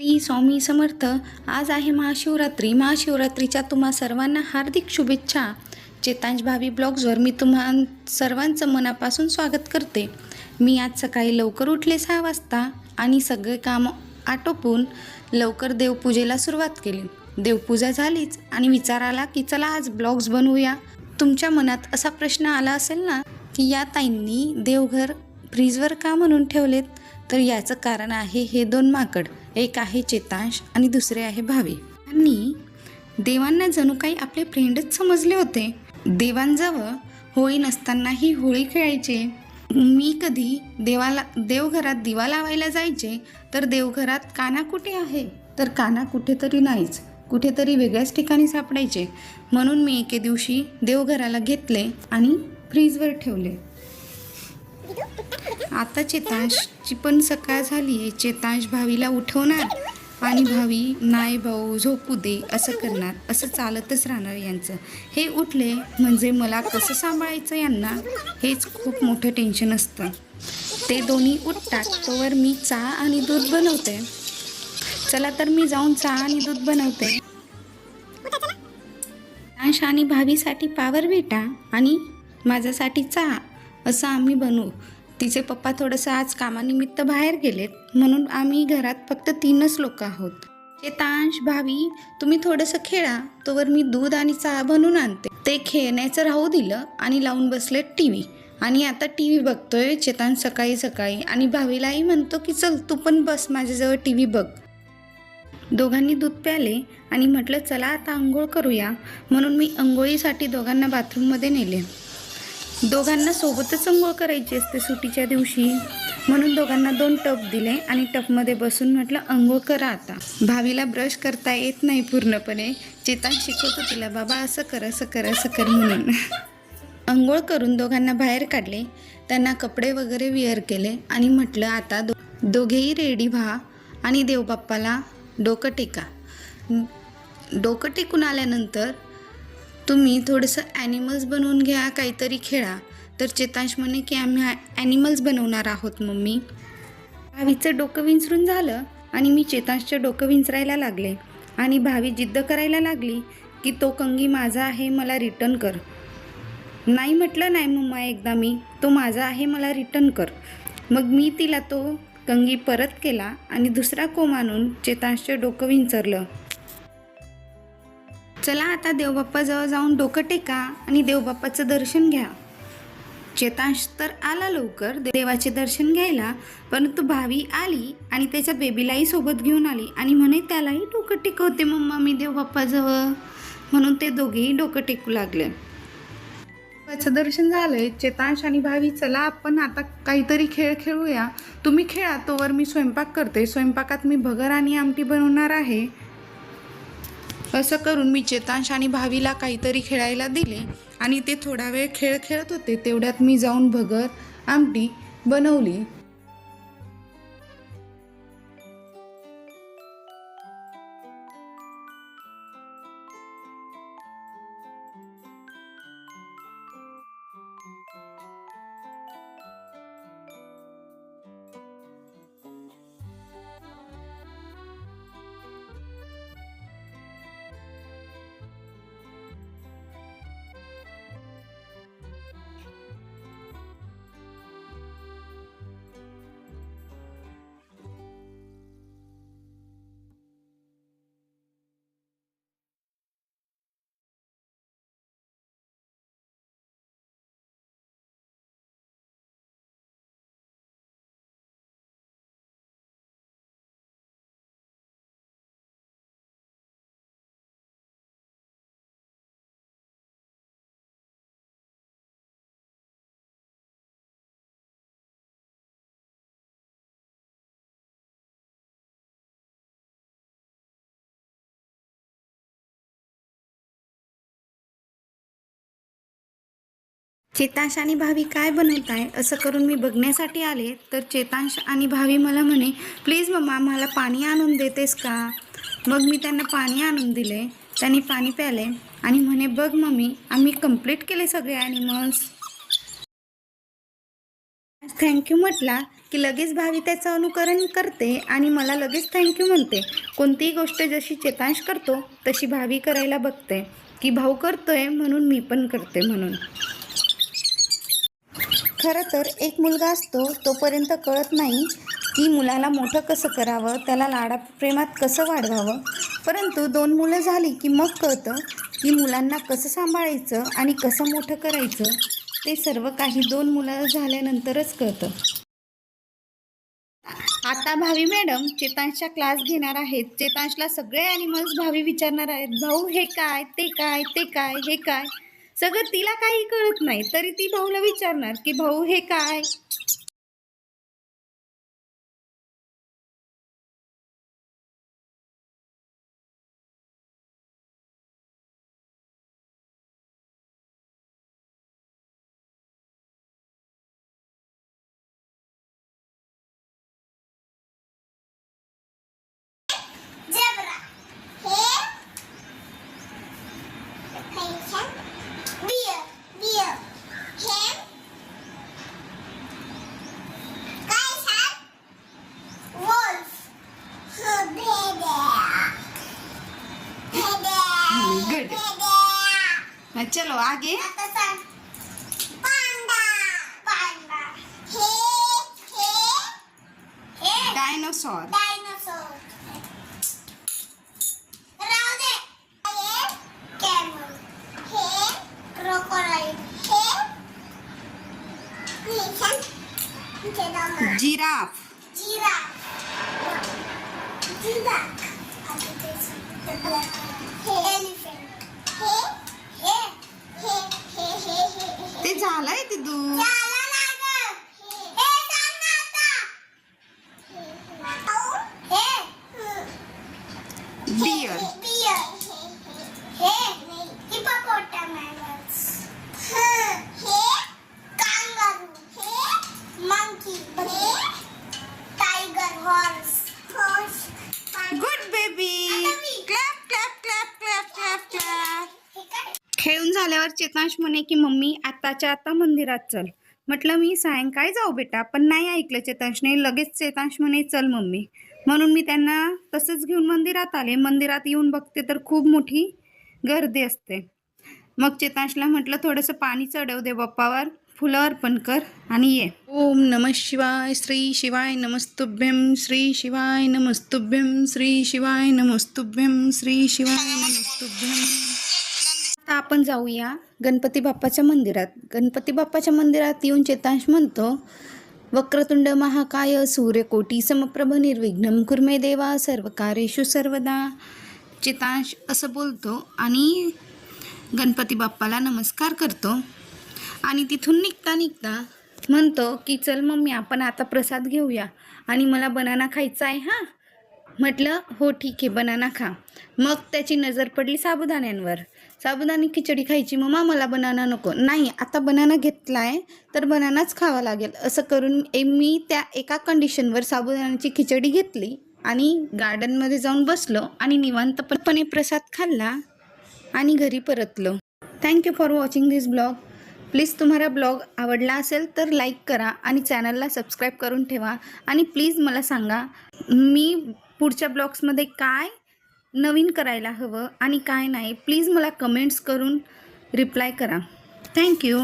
श्री स्वामी समर्थ आज आहे महाशिवरात्री. महाशिवरात्रीच्या तुम्हा सर्वांना हार्दिक शुभेच्छा. चेतांश भावी ब्लॉग्सवर मी तुम्हा सर्वांचं मनापासून स्वागत करते. मी आज सकाळी लवकर उठले सहा वाजता आणि सगळे काम आटोपून लवकर देवपूजेला सुरुवात केली. देवपूजा झालीच आणि विचार आला की चला आज ब्लॉग्स बनवूया. तुमच्या मनात असा प्रश्न आला असेल ना की या ताईंनी देवघर फ्रीजवर का म्हणून ठेवलेत? तर याचं कारण आहे हे दोन माकड. एक आहे चेतांश आणि दुसरे आहे भावे. आणि देवांना जणू काही आपले फ्रेंडच समजले होते. देवांजवळ होळी नसतानाही होळी खेळायचे. मी कधी देवाला देवघरात दिवा लावायला जायचे तर देवघरात काना कुठे आहे? तर काना कुठेतरी नाहीच. कुठेतरी वेगळ्याच ठिकाणी सापडायचे. म्हणून मी एके दिवशी देवघराला घेतले आणि फ्रीजवर ठेवले. आता चेतांशची पण सकाळ झाली आहे. चेतांश भावीला उठवणार आणि भावी नाही भाऊ झोपू दे असं करणार असं चालतच राहणार यांचं. हे उठले म्हणजे मला कसं सांभाळायचं यांना? हेच खूप मोठं टेन्शन असतं. ते दोन्ही उठतात तोवर मी चहा आणि दूध बनवते. चला तर मी जाऊन चहा आणि दूध बनवते. अंश आणि भाभीसाठी पावर भेटा आणि माझ्यासाठी चहा असं आम्ही बनवू तिचे पप्पा थोडंसं आज कामानिमित्त बाहेर गेलेत म्हणून आम्ही घरात फक्त तीनच लोक आहोत. चेतांश भावी तुम्ही थोडंसं खेळा तोवर मी दूध आणि चहा बनवून आणते. ते खेळण्याचं राहू दिलं आणि लावून बसले टी व्ही आणि आता टी व्ही बघतोय चेतान सकाळी सकाळी. आणि भावीलाही म्हणतो की चल तू पण बस माझ्याजवळ टी व्ही बघ. दोघांनी दूध प्याले आणि म्हटलं चला आता आंघोळ करूया. म्हणून मी आंघोळीसाठी दोघांना बाथरूममध्ये नेले. दोघांना सोबतच अंघोळ करायची असते सुटीच्या दिवशी. म्हणून दोघांना दोन टप दिले आणि टपमध्ये बसून म्हटलं अंघोळ करा आता. भावीला ब्रश करता येत नाही पूर्णपणे. चेतन शिकवतो तिला बाबा असं कर असं कर असं कर म्हणून. अंघोळ करून दोघांना बाहेर काढले. त्यांना कपडे वगैरे विअर केले आणि म्हटलं आता दो दोघेही रेडी व्हा आणि देवबाप्पाला डोकं टेका. डोकं टेकून आल्यानंतर तुम्ही थोडंसं ॲनिमल्स बनवून घ्या काहीतरी खेळा. तर चेतांश म्हणे की आम्ही ॲनिमल्स बनवणार आहोत मम्मी. भावीचं डोकं विंचरून झालं आणि मी चेतांशचं डोकं विंचरायला लागले. आणि भावी जिद्द करायला लागली की तो कंगी माझा आहे मला रिटर्न कर. नाही म्हटलं नाही मम्मा एकदा मी. तो माझा आहे मला रिटर्न कर. मग मी तिला तो कंगी परत केला आणि दुसरा कोम आणून चेतांशचं डोकं विंचरलं. चला आता देवबाप्पाजवळ जाऊन डोकं टेका आणि देवबाप्पाचं दर्शन घ्या. चेतांश तर आला लवकर देवाचे दर्शन घ्यायला परंतु भावी आली आणि त्याच्या बेबीलाही सोबत घेऊन आली आणि म्हणे त्यालाही डोकं टेकवते मम्मा मी देवबाप्पाजवळ म्हणून ते दोघेही डोकं टेकू लागले. देवाचं दर्शन झालंय. चेतांश आणि भावी चला आपण आता काहीतरी खेळ खेळूया. तुम्ही खेळा तोवर मी स्वयंपाक करते. स्वयंपाकात मी भगर आणि आमटी बनवणार आहे. असं करून मी चेतांश आणि भावीला काहीतरी खेळायला दिले. आणि ते थोडा वेळ खेळ खेळत होते. तेवढ्यात मी जाऊन भगर आमटी बनवली. चेतांश आणि भावी काय बनवत आहे असं करून मी बघण्यासाठी आले तर चेतांश आणि भावी मला म्हणे प्लीज मम्मा मला पाणी आणून देतेस का? मग मी त्यांना पाणी आणून दिले. त्यांनी पाणी प्याले आणि म्हणे बघ मम्मी आम्ही कंप्लीट केले सगळे ॲनिमल्स थँक्यू म्हटला की लगेच भावी त्याचं अनुकरण करते आणि मला लगेच थँक्यू म्हणते. कोणतीही गोष्ट जशी चेतांश करतो तशी भावी करायला बघते की भाऊ करतोय म्हणून मी पण करते म्हणून. खरं तर एक मुलगा असतो तोपर्यंत कळत नाही की मुलाला मोठं कसं करावं त्याला लाडा प्रेमात कसं वाढवावं. परंतु दोन मुलं झाली की मग कळतं की मुलांना कसं सांभाळायचं आणि कसं मोठं करायचं ते सर्व काही दोन मुलं झाल्यानंतरच कळतं. आता भावी मॅडम चेतांशचा क्लास घेणार आहेत. चेतांशला सगळे ॲनिमल्स भावी विचारणार आहेत. भाऊ हे काय? ते काय? ते काय? हे काय? सगळं तिला काही कळत नाही. तरी ती भाऊला विचारणार की भाऊ हे काय Zebra. Here. Elephant. Deer. Deer. Hen. Kaiser. Wolf. Bear. Good. Bear. चलो आगे आता सांग. Panda. Panda. हे हे हे डायनोसॉर डायनासोर राहू दे हे कॅमल हे क्रोकोडाईल हे लिसन इथे दामा जिराफ जिराफ जिराफ हे. एलिफंट ते झालंय ते दू झालं ना गं? हे सांग ना आता. हे हं. Deer Deer. हे hippopotamus. हं. हे kangaroo. हे monkey. हे tiger, horse. Horse. Good baby आता मी. Clap clap clap clap clap clap हे काय? खेळून चेतांश म्हणे की मम्मी आताच्या आता मंदिरात चल. म्हटलं मी सायंकाळी जाऊ बेटा पण नाही ऐकलं चेतांशने लगेच चेतांश म्हणे चल मम्मी. म्हणून मी त्यांना तसंच घेऊन मंदिरात आले. मंदिरात येऊन बघते तर खूप मोठी गर्दी असते. मग चेतांशला म्हटलं थोडंसं पाणी चढव दे बाप्पावर फुलं अर्पण कर आणि ये. ओम नम शिवाय श्री शिवाय नमस्तुभ्यम श्री शिवाय नमस्तुभ्यम श्री शिवाय नमस्तुभ्यम श्री शिवाय नमस्तुभ्यम आपण जाऊया गणपती बाप्पाच्या मंदिरात. गणपती बाप्पाच्या मंदिरात येऊन चेतांश म्हणतो वक्रतुंड महाकाय सूर्यकोटी समप्रभ निर्विघ्न कुर्मे देवा सर्व कार्येषु सर्वदा. चेतांश असं बोलतो आणि गणपती बाप्पाला नमस्कार करतो. आणि तिथून निघता निघता म्हणतो की चल मम्मी आपण आता प्रसाद घेऊया. आणि मला बनाना खायचा आहे हां? म्हटलं हो ठीक आहे बनाना खा. मग त्याची नजर पडली साबुदाण्यांवर. साबुदाणी खिचडी खायची मम्मा मला बनाना नको. नाही आता बनाना घेतला आहे तर बनानाच खावा लागेल. असं करून ए- मी त्या एका कंडिशनवर साबुदाण्याची खिचडी घेतली आणि गार्डनमध्ये जाऊन बसलो आणि निवांतपणे प्रसाद खाल्ला आणि घरी परतलो. Thank you for watching this blog please तुम्हाला ब्लॉग आवडला असेल तर लाईक करा आणि चॅनलला सबस्क्राईब करून ठेवा. आणि प्लीज मला सांगा मी पुढच्या ब्लॉग्समध्ये काय नवीन करायला हवं. आणि काय नाही प्लीज मला कमेंट्स करून रिप्लाय करा. थँक्यू